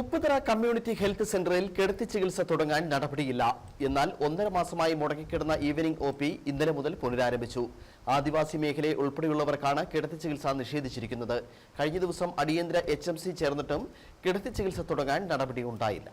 Upputhara community health സെന്ററിൽ കിടത്തി ചികിത്സ തുടങ്ങാൻ നടപടിയില്ല. എന്നാൽ ഒന്നര മാസമായി മുടങ്ങിക്കിടന്ന ഈവനിംഗ് ഒ പി ഇന്നലെ മുതൽ പുനരാരംഭിച്ചു. ആദിവാസി മേഖലയിൽ ഉൾപ്പെടെയുള്ളവർക്കാണ് കിടത്തി ചികിത്സ നിഷേധിച്ചിരിക്കുന്നത്. കഴിഞ്ഞ ദിവസം അടിയന്തര എച്ച് ചേർന്നിട്ടും കിടത്തി ചികിത്സ തുടങ്ങാൻ നടപടി ഉണ്ടായില്ല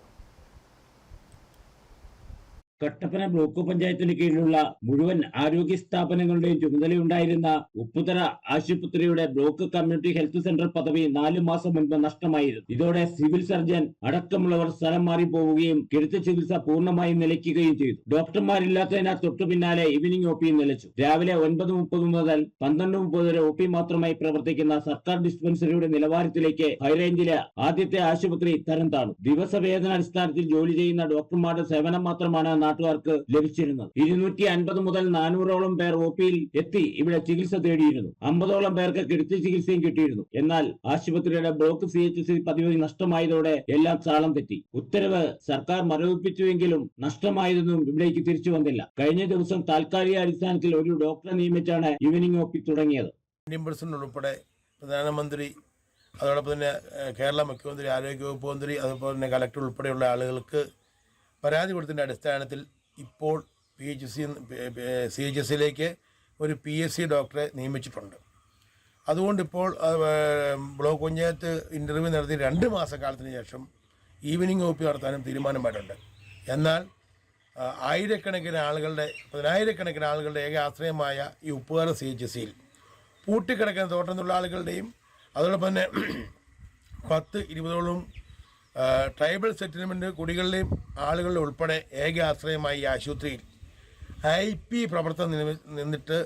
കട്ടപ്പന ബ്ലോക്ക് പഞ്ചായത്തിന് കീഴിലുള്ള മുഴുവൻ ആരോഗ്യ സ്ഥാപനങ്ങളുടെയും ചുമതലയുണ്ടായിരുന്ന ഉപ്പുതറ ആശുപത്രിയുടെ ബ്ലോക്ക് കമ്മ്യൂണിറ്റി ഹെൽത്ത് സെന്റർ പദവി നാല് മാസം മുൻപ് നഷ്ടമായിരുന്നു. ഇതോടെ സിവിൽ സർജൻ അടക്കമുള്ളവർ സ്ഥലം മാറി പോവുകയും കിടത്തി ചികിത്സ പൂർണമായും നിലയ്ക്കുകയും ചെയ്തു. ഡോക്ടർമാരില്ലാത്തതിനാൽ തൊട്ടു പിന്നാലെ ഇവനിംഗ് ഒ പി നിലച്ചു. രാവിലെ ഒൻപത് മുപ്പത് മുതൽ പന്ത്രണ്ട് മുപ്പത് വരെ ഒ പി മാത്രമായി പ്രവർത്തിക്കുന്ന സർക്കാർ ഡിസ്പെൻസറിയുടെ നിലവാരത്തിലേക്ക് ഹൈറേഞ്ചിലെ ആദ്യത്തെ ആശുപത്രി തരം താണു ദിവസവേതന അടിസ്ഥാനത്തിൽ ജോലി ചെയ്യുന്ന ഡോക്ടർമാരുടെ സേവനം മാത്രമാണ് നാട്ടുകാർക്ക് ലഭിച്ചിരുന്നത്. ഇരുന്നൂറ്റി അൻപത് മുതൽ നാനൂറോളം പേർ ഒ പിയിൽ എത്തി ഇവിടെ ചികിത്സ തേടിയിരുന്നു. അമ്പതോളം പേർക്ക് കിടത്തി ചികിത്സയും കിട്ടിയിരുന്നു. എന്നാൽ ആശുപത്രിയുടെ ബ്ലോക്ക് സി എച്ച് സി പതിവ് നഷ്ടമായതോടെ എല്ലാം താളം തെറ്റി. ഉത്തരവ് സർക്കാർ മരവിപ്പിച്ചുവെങ്കിലും നഷ്ടമായതൊന്നും ഇവിടേക്ക് തിരിച്ചു വന്നില്ല. കഴിഞ്ഞ ദിവസം താൽക്കാലിക അടിസ്ഥാനത്തിൽ ഒരു ഡോക്ടറെ നിയമിച്ചാണ് ഈവനിംഗ് ഒ തുടങ്ങിയത്. ഉൾപ്പെടെ പ്രധാനമന്ത്രി അതോടൊപ്പം തന്നെ കേരള മുഖ്യമന്ത്രി ആരോഗ്യവകുപ്പ് മന്ത്രി അതുപോലെ തന്നെ കലക്ടർ ഉൾപ്പെടെയുള്ള ആളുകൾക്ക് പരാതി കൊടുത്തതിന്റെ അടിസ്ഥാനത്തിൽ ഇപ്പോൾ P H C C H എസിലേക്ക് ഒരു പി എസ് സി ഡോക്ടറെ നിയമിച്ചിട്ടുണ്ട്. അതുകൊണ്ട് ഇപ്പോൾ ബ്ലോക്ക് പഞ്ചായത്ത് ഇന്റർവ്യൂ നടത്തി രണ്ട് മാസക്കാലത്തിന് ശേഷം ഈവനിങ് ഒപ്പി നടത്താനും തീരുമാനമായിട്ടുണ്ട്. എന്നാൽ ആയിരക്കണക്കിന് ആളുകളുടെ പതിനായിരക്കണക്കിന് ആളുകളുടെ ഏക ആശ്രയമായ ഈ ഉപ്പുകാര സി എച്ച് സിയിൽ പൂട്ടിക്കിടക്കുന്ന തോട്ടം തൊഴിലാളികളുടെയും അതോടൊപ്പം തന്നെ പത്ത് ഇരുപതോളം ട്രൈബൽ സെറ്റിൽമെന്റ് കുടികളിലെയും ആളുകളിലും ഉൾപ്പെടെ ഏക ആശ്രയമായി ആശുപത്രിയിൽ. ഐ പി പ്രവർത്തനം നിന്ന് നിന്നിട്ട്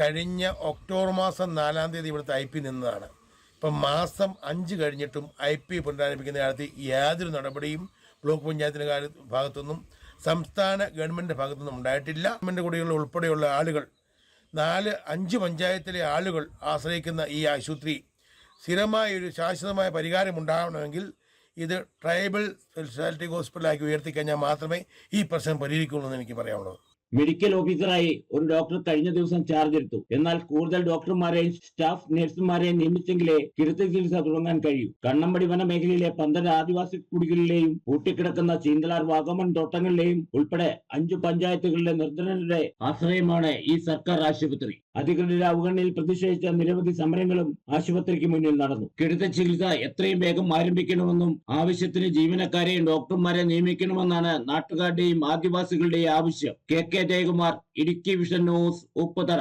കഴിഞ്ഞ ഒക്ടോബർ മാസം നാലാം തീയതി ഇവിടുത്തെ ഐ പി നിന്നതാണ്. ഇപ്പം മാസം അഞ്ച് കഴിഞ്ഞിട്ടും ഐ പി പുനരാരംഭിക്കുന്ന കാലത്ത് യാതൊരു നടപടിയും ബ്ലോക്ക് പഞ്ചായത്തിന്റെ കാര്യ ഭാഗത്തുനിന്നും സംസ്ഥാന ഗവൺമെന്റ് ഭാഗത്തുനിന്നും ഉണ്ടായിട്ടില്ല. ഗവൺമെന്റ് കുടികളിൽ ഉൾപ്പെടെയുള്ള ആളുകൾ നാല് അഞ്ച് പഞ്ചായത്തിലെ ആളുകൾ ആശ്രയിക്കുന്ന ഈ ആശുപത്രി സ്ഥിരമായ ഒരു ശാശ്വതമായ പരിഹാരം ഉണ്ടാവണമെങ്കിൽ ഇത് ട്രൈബൽ സ്പെഷ്യാലിറ്റി ഹോസ്പിറ്റലാക്കി ഉയർത്തിക്കഴിഞ്ഞാൽ മാത്രമേ ഈ പ്രശ്നം പരിഹരിക്കുള്ളൂ എന്ന് എനിക്ക് പറയാനുള്ളത്. മെഡിക്കൽ ഓഫീസറായി ഒരു ഡോക്ടർ കഴിഞ്ഞ ദിവസം ചാർജ് എടുത്തു. എന്നാൽ കൂടുതൽ ഡോക്ടർമാരെയും സ്റ്റാഫ് നഴ്സുമാരെയും നിയമിച്ചെങ്കിലേ കിടത്തി ചികിത്സ തുടങ്ങാൻ കഴിയൂ. കണ്ണമ്പടി വന മേഖലയിലെ പന്ത്രണ്ട് ആദിവാസി കുടികളിലെയും പൂട്ടിക്കിടക്കുന്ന ചീന്തലാർ വാഗമൺ തോട്ടങ്ങളിലെയും ഉൾപ്പെടെ അഞ്ചു പഞ്ചായത്തുകളിലെ നിർദ്ധനരുടെ ആശ്രയമാണ് ഈ സർക്കാർ ആശുപത്രി. അധികൃതരുടെ അവഗണനയിൽ പ്രതിഷേധിച്ച നിരവധി സമരങ്ങളും ആശുപത്രിക്ക് മുന്നിൽ നടന്നു. കിടത്തി ചികിത്സ എത്രയും വേഗം ആരംഭിക്കണമെന്നും ആവശ്യത്തിന് ജീവനക്കാരെയും ഡോക്ടർമാരെ നിയമിക്കണമെന്നാണ് നാട്ടുകാരുടെയും ആദിവാസികളുടെയും ആവശ്യം. K K Jayakumar Idukki vision news Upputhara.